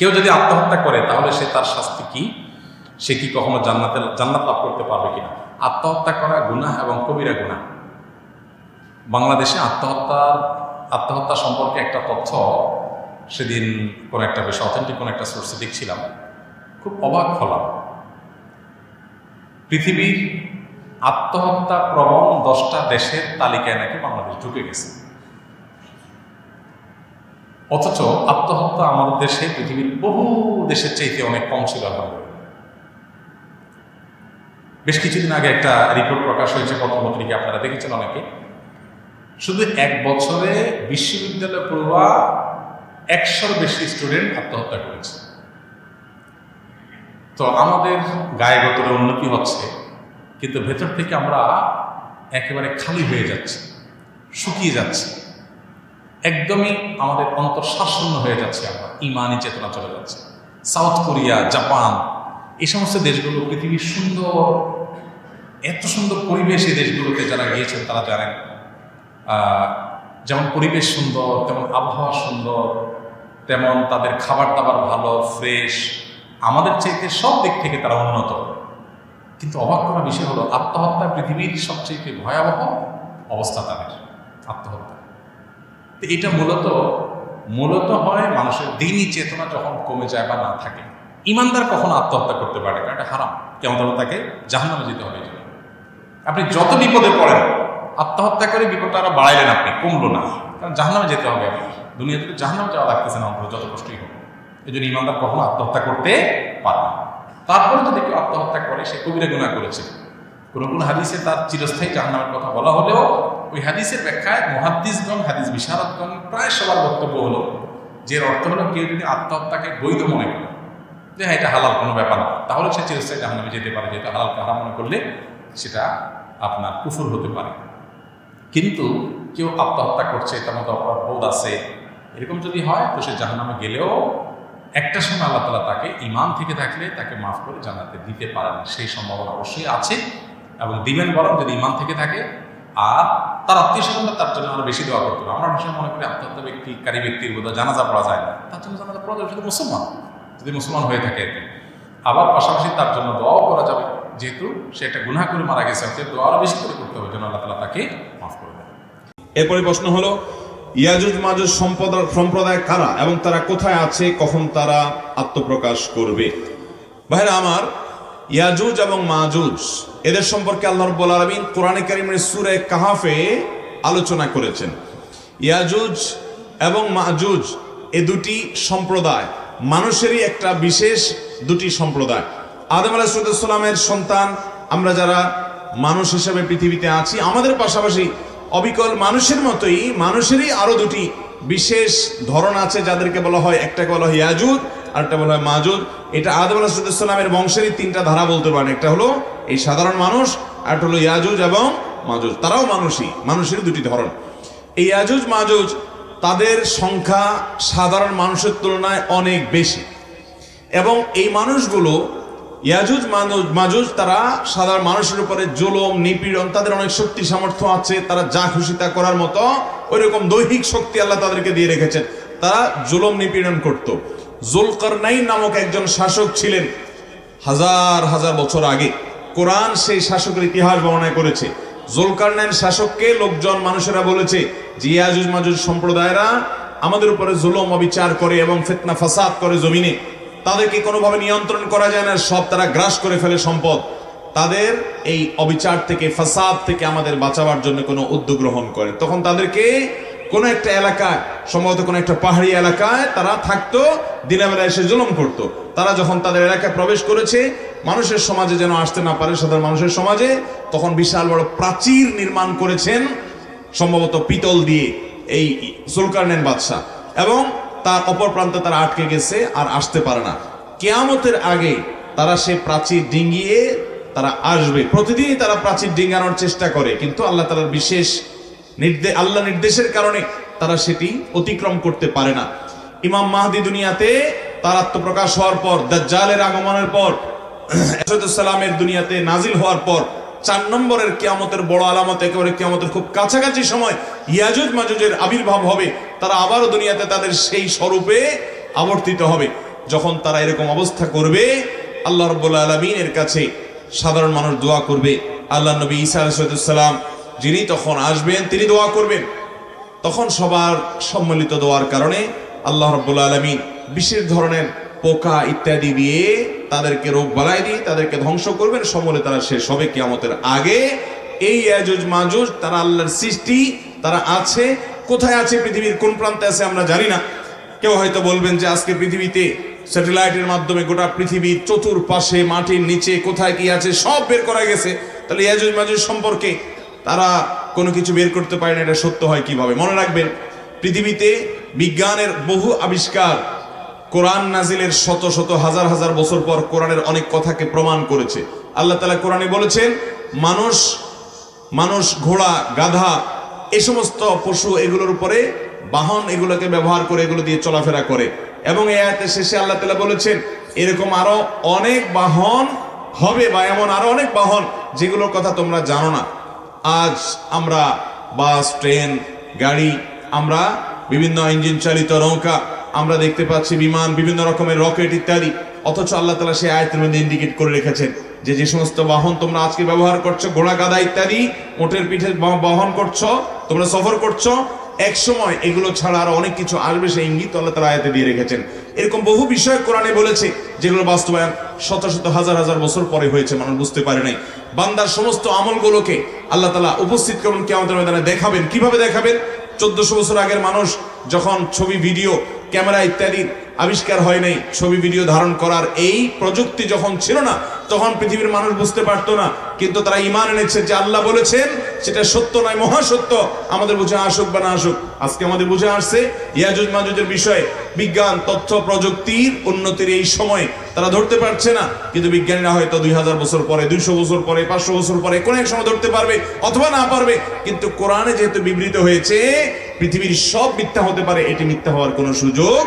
কেউ যদি আত্মহত্যা করে, তাহলে সে তার শাস্তি কি? সে কি কখনো জান্নাতে, জান্নাত লাভ করতে পারবে কিনা? আত্মহত্যা করা গুনাহ এবং কবিরা গুনাহ। বাংলাদেশে আত্মহত্যার, আত্মহত্যা সম্পর্কে একটা তথ্য সেদিন কোনো একটা বেশ অথেন্টিক কোনো একটা সোর্সে দেখছিলাম। খুব অবাক হলাম। পৃথিবীর আত্মহত্যা প্রবণ দশটা দেশের তালিকায় নাকি বাংলাদেশ ঢুকে গেছে। অথচ আত্মহত্যা আমাদের দেশে, পৃথিবীর বহু দেশের চাইতে অনেক কম ছিল বেশ কিছুদিন আগে একটা রিপোর্ট প্রকাশ হয়েছে পত্রপত্রিকা আপনারা দেখেছেন অনেকে। শুধু এক বছরে বিশ্ববিদ্যালয় পড়ুয়া একশোর বেশি স্টুডেন্ট আত্মহত্যা করেছে। তো আমাদের গায়েগত উন্নতি হচ্ছে, কিন্তু ভেতর থেকে আমরা একেবারে খালি হয়ে যাচ্ছি, শুকিয়ে যাচ্ছি। একদমই আমাদের অন্তর শাসন্য হয়ে যাচ্ছে আমরা, ইমানি চেতনা চলে যাচ্ছে। সাউথ কোরিয়া, জাপান, এই সমস্ত দেশগুলো, পৃথিবীর সুন্দর, এত সুন্দর পরিবেশ এই দেশগুলোতে যারা গিয়েছেন, তারা জানেন। যেমন পরিবেশ সুন্দর, তেমন আবহাওয়া সুন্দর, তেমন তাদের খাবার দাবার ভালো, ফ্রেশ। আমাদের চাইতে সব দিক থেকে তারা উন্নত। কিন্তু অবাক করা বিষয় হলো, আত্মহত্যা পৃথিবীর সবচেয়ে ভয়াবহ অবস্থা তাদের, আত্মহত্যা। এটা মূলত মূলত হয় মানুষের দিনই চেতনা যখন কমে যায় বা না থাকে। ইমানদার কখনো আত্মহত্যা করতে পারে কারণ এটা হারাম। কেমন তাকে? জাহান্নামে যেতে হবে আপনি যত বিপদে পড়েন, আত্মহত্যা করে বিপদটা আরও বাড়াইলেন আপনি, কমলো না। কারণ জাহান্নামে যেতে হবে। আপনার দুনিয়াতে তো জাহান্নামে যাওয়া লাগতেছে না যত কষ্টই হোক। এই জন্য ইমানদার কখনো আত্মহত্যা করতে পারে না। তারপরে যদি কেউ আত্মহত্যা করে, সে কবিরা গুণা করেছে। কোন কোন হাদিসে তার চিরস্থায়ী জাহান্নামের কথা বলা হলেও ওই হাদিসের ব্যাখ্যায় মহাদ্দিসগণ, হাদিস বিশারদগণ প্রায় সবার বক্তব্য হলো যে অর্থ হলো কেউ যদি আত্মহত্যাকে বৈধ মনে করে, যে হ্যাঁ এটা হালাল কোনো ব্যাপার না, তাহলে সে চিরস্থায়ী জাহান্নামে যেতে পারে যেটা হালালকে হারাম মনে করলে সেটা আপনার কুফুর হতে পারে। কিন্তু কেউ আত্মহত্যা করছে, তার মধ্যে অপরাধ বোধ আছে, এরকম যদি হয়, তো সে জাহান্নামে গেলেও একটা সময় আল্লাহ তালা তাকে ইমান থেকে থাকলে তাকে মাফ করে জানাতে দিতে পারেন, সেই সম্ভাবনা অবশ্যই আছে এবং দিবেন বরং যদি ইমান থেকে থাকে, আর তার আত্মীয় স্বজনরা তার জন্য আরও বেশি দোয়া করতে। হবে আমরা ভীষণ মনে করি, আত্মহত্যা ব্যক্তি, কারি ব্যক্তির বোধহয় জানাজা পড়া যায় না। তার জন্য জানাজা পড়া যাবে শুধু মুসলমান। যদি মুসলমান হয়ে থাকে আবার পাশাপাশি তার জন্য দোয়াও করা যাবে। যেহেতু সে একটা গুনাহ করে মারা গেছে, অতএব দোয়া আরও বেশি করে করতে হবে, যেন আল্লাহ তালা তাকে মাফ করে দেন। এরপরে প্রশ্ন হলো, ইয়াজুজ মাজুজ সম্প্রদায় সম্প্রদায় কারা এবং তারা কোথায় আছে, কখন তারা আত্মপ্রকাশ করবে? ভাইরা আমার ইয়াজুজ এবং মাজুজ, এদের সম্পর্কে আল্লাহ রব্বুল আলমিন কোরআনে কারিমের সুরে কাহাফে আলোচনা করেছেন। ইয়াজুজ এবং মাজুজ, এ দুটি সম্প্রদায়, মানুষেরই একটা বিশেষ দুটি সম্প্রদায়। আদম আলাহিসামের সন্তান, আমরা যারা মানুষ হিসেবে পৃথিবীতে আছি, আমাদের পাশাপাশি অবিকল মানুষের মতোই মানুষেরই আরও দুটি বিশেষ ধরন আছে, যাদেরকে বলা হয়, একটাকে বলা হয় ইয়াজুদ আর একটা বলা হয় মাজুদ। এটা আদম আলাহিসামের বংশেরই তিনটা ধারা বলতে পারেন। একটা হলো এই সাধারণ মানুষ আর একটা হলো ইয়াজুজ এবং মাজুজ। তারাও মানুষই মানুষের দুটি ধরন। এই ইয়াজুজ, মাজুজ তাদের সংখ্যা সাধারণ মানুষের তুলনায় অনেক বেশি। এবং এই মানুষগুলো, ইয়াজুজ মানুষ মাজুজ তারা সাধারণ মানুষের উপরে জুলুম, নিপীড়ন, তাদের অনেক শক্তি সামর্থ্য আছে, তারা যা খুশি তা করার মতো ওই রকম দৈহিক শক্তি আল্লাহ তাদেরকে দিয়ে রেখেছেন। তারা জুলুম, নিপীড়ন করত। জুলকারনাইন নামক একজন শাসক ছিলেন। হাজার হাজার বছর আগে কোরআন সেই শাসকের ইতিহাস বর্ণনা করেছে। জুলকারনাইন শাসককে লোকজন, মানুষেরা বলেছে যে ইয়াজুজ মাজুজ সম্প্রদায়রা আমাদের উপরে জুলুম, অবিচার করে এবং ফিতনা, ফাসাদ করে জমিনে। তাদেরকে কোনোভাবে নিয়ন্ত্রণ করা যায় না, সব তারা গ্রাস করে ফেলে সম্পদ। তাদের এই অবিচার থেকে, ফাসাদ থেকে আমাদের বাঁচাবার জন্য কোনো উদ্যোগ গ্রহণ করে। তখন তাদেরকে কোনো একটা এলাকায়, সম্ভবত কোনো একটা পাহাড়ি এলাকায় তারা থাকতো দিনের বেলা এসে জুলুম করতো। তারা যখন তাদের এলাকায় প্রবেশ করেছে, মানুষের সমাজে যেন আসতে না পারে, সাধারণ মানুষের সমাজে, তখন বিশাল বড় প্রাচীর নির্মাণ করেছেন, সম্ভবত পিতল দিয়ে, এই সুলকারনেন বাদশাহ। এবং তার অপর প্রান্তে তারা আটকে গেছে আর আসতে পারে না। কেয়ামতের আগে তারা সে প্রাচীর ডিঙ্গিয়ে তারা আসবে। প্রতিদিনই তারা প্রাচীর ডিঙ্গানোর চেষ্টা করে, কিন্তু আল্লাহ তালার বিশেষ নির্দেশ আল্লাহ নির্দেশের কারণে তারা সেটি অতিক্রম করতে পারে না। ইমাম মাহদি দুনিয়াতে তার আত্মপ্রকাশ হওয়ার পর, দাজ্জালের আগমনের পর সালামের দুনিয়াতে নাজিল হওয়ার পর, চার নম্বরের কেয়ামতের বড় আলামত, একেবারে কিয়ামতের খুব কাছাকাছি সময় ইয়াজুজ মাজুজের আবির্ভাব হবে, তারা আবারও দুনিয়াতে তাদের সেই স্বরূপে আবর্তিত হবে। যখন তারা এরকম অবস্থা করবে, আল্লাহ রব্বুল্লা আলমিনের কাছে সাধারণ মানুষ দোয়া করবে, আল্লাহ নবী ঈসা আলাইসালাম যিনি তখন আসবেন, তিনি দোয়া করবেন। তখন সবার সম্মিলিত দোয়ার কারণে আল্লাহ রব্বুল্লা আলমিন বিশেষ ধরনের পোকা ইত্যাদি দিয়ে তাদেরকে রোগ বালাই দিয়ে তাদেরকে ধ্বংস করবেন। সমলে তারা শেষ হবে কিয়ামতের আগে। এই ইয়াজুজ মাজুজ, তারা আল্লাহর সৃষ্টি, তারা আছে। কোথায় আছে পৃথিবীর? কোন প্রান্তে আছে আমরা জানি না। কেউ হয়তো বলবেন যে আজকে পৃথিবীতে স্যাটেলাইটের মাধ্যমে গোটা পৃথিবীর চতুর্পাশে, মাটির নিচে কোথায় কি আছে, সব বের করা গেছে। তাহলে ইয়াজুজ মাজুজ সম্পর্কে তারা কোনো কিছু বের করতে পারে না, এটা সত্য হয় কীভাবে? মনে রাখবেন, পৃথিবীতে বিজ্ঞানের বহু আবিষ্কার কোরআন নাজিলের শত শত হাজার হাজার বছর পর কোরআনের অনেক কথাকে প্রমাণ করেছে। আল্লাহ তালা কোরআনে বলেছেন, মানুষ মানুষ, ঘোড়া, গাধা, এ সমস্ত পশু এগুলোর উপরে বাহন এগুলোকে ব্যবহার করে এগুলো দিয়ে চলাফেরা করে। এবং এই আয়াতের শেষে আল্লাহ তালা বলেছেন, এরকম আরও অনেক বাহন হবে বা এমন আরও অনেক বাহন যেগুলোর কথা তোমরা জানো না। আজ আমরা বাস, ট্রেন, গাড়ি, আমরা বিভিন্ন ইঞ্জিন চালিত নৌকা, আমরা দেখতে পাচ্ছি বিমান, বিভিন্ন রকমের রকেট ইত্যাদি। অথচ আল্লাহ তালা সেই আয়তের মধ্যে ইন্ডিকেট করে রেখেছেন যে যে সমস্ত বাহন তোমরা আজকে ব্যবহার করছ, ঘোড়া গাদা ইত্যাদি ওটের পিঠে বহন করছ, তোমরা সফর করছ, এক সময় এগুলো ছাড়া আরও অনেক কিছু আসবে, সেই ইঙ্গিত আল্লাহ তালা আয়াতে দিয়ে রেখেছেন। এরকম বহু বিষয় কোরআনে বলেছে, যেগুলো বাস্তবায়ন শত শত হাজার হাজার বছর পরে হয়েছে, মানুষ বুঝতে পারে নাই। বান্দার সমস্ত আমলগুলোকে আল্লাহ তালা উপস্থিত করুন কে আমাদের ময়দানে দেখাবেন। কীভাবে দেখাবেন? চোদ্দশো বছর আগের মানুষ যখন ছবি, ভিডিও, ক্যামেরা ইত্যাদির আবিষ্কার হয় নাই, ছবি, ভিডিও ধারণ করার এই প্রযুক্তি যখন ছিল না, তখন পৃথিবীর মানুষ বুঝতে পারতো না। কিন্তু তারা ইমান এনেছে যে আল্লাহ বলেছেন, সেটা সত্য নয়, মহাসত্য। আমাদের বুঝে আসুক বা না আসুক, আজকে আমাদের বুঝে আসছে ইয়াজুজ মাজুজের বিষয়ে বিজ্ঞান, তথ্য, প্রযুক্তির উন্নতির এই সময় তারা ধরতে পারছে না। কিন্তু বিজ্ঞানীরা হয়তো দুই হাজার বছর পরে, দুইশো বছর পরে, পাঁচশো বছর পরে কোন এক সময় ধরতে পারবে অথবা না পারবে। কিন্তু কোরআনে যেহেতু বিবৃত হয়েছে, পৃথিবীর সব মিথ্যা হতে পারে, এটি মিথ্যা হওয়ার কোনো সুযোগ